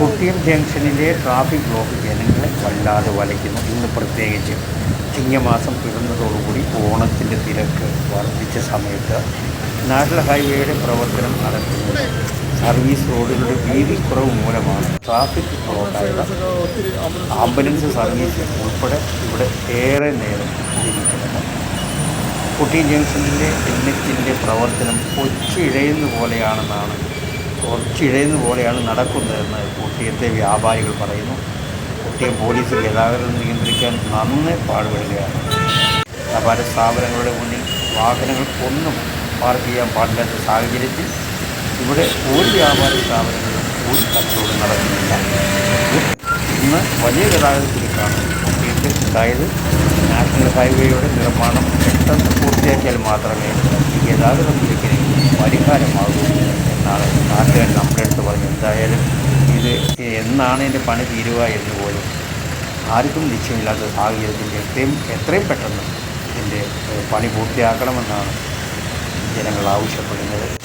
കുട്ടിയം ജംഗ്ഷനിലെ traffic block ജനങ്ങളെ വല്ലാതെ വലയ്ക്കുന്നു. ഇന്ന് പ്രത്യേകിച്ച് ചിങ്ങമാസം പിറന്നതോടുകൂടി ഓണത്തിന്റെ തിരക്ക് വർദ്ധിച്ച സമയത്ത് നാഷണൽ ഹൈവേയുടെ പ്രവർത്തനം നടക്കുന്നു. സർവീസ് റോഡുകളുടെ വീതി കുറവ് മൂലമാണ് ട്രാഫിക് ബ്ലോക്കായത് ആംബുലൻസ് സർവീസ് ഉൾപ്പെടെ ഇവിടെ ഏറെ നേരം ഇരിക്കുന്നത് കുട്ടി ജംഗ്ഷനിലെ എൻ എച്ചിന്റെ പ്രവർത്തനം കൊച്ചിഴയുന്ന പോലെയാണെന്നാണ് കൊച്ചിഴയുന്ന പോലെയാണ് നടക്കുന്നതെന്ന് കുട്ടിയത്തെ വ്യാപാരികൾ പറയുന്നു. കുട്ടിയെ പോലീസ് ഗതാഗതം നിയന്ത്രിക്കാൻ നന്നേ പാടുപെടുകയാണ്. വ്യാപാര സ്ഥാപനങ്ങളുടെ മുന്നിൽ വാഹനങ്ങൾ ഒന്നും പാർക്ക് ചെയ്യാൻ പാടില്ലാത്ത സാഹചര്യത്തിൽ ഇവിടെ ഒരു വ്യാപാര സ്ഥാപനങ്ങളിലും ഒരു കച്ചവടം നടക്കുന്നില്ല. ഇന്ന് വലിയ ഗതാഗതത്തിലേക്കാണ് കുട്ടിയത്തിൽ ഉണ്ടായത്. നാഷണൽ ഹൈവേയുടെ നിർമ്മാണം പെട്ടെന്ന് പൂർത്തിയാക്കിയാൽ മാത്രമേ ഗതാഗത പരിഹാരമാകൂ എന്നാണ് നാട്ടുകാർ നമ്മുടെ പറഞ്ഞു. എന്തായാലും ഇത് എന്നാണ് ഇതിന്റെ പണി തീരുക എന്ന് പോലും ആർക്കും നിശ്ചയമില്ലാത്ത സാഹചര്യത്തിൽ എത്രയും എത്രയും പെട്ടെന്ന് ഇതിന്റെ പണി പൂർത്തിയാക്കണമെന്നാണ് ജനങ്ങൾ ആവശ്യപ്പെടുന്നത്.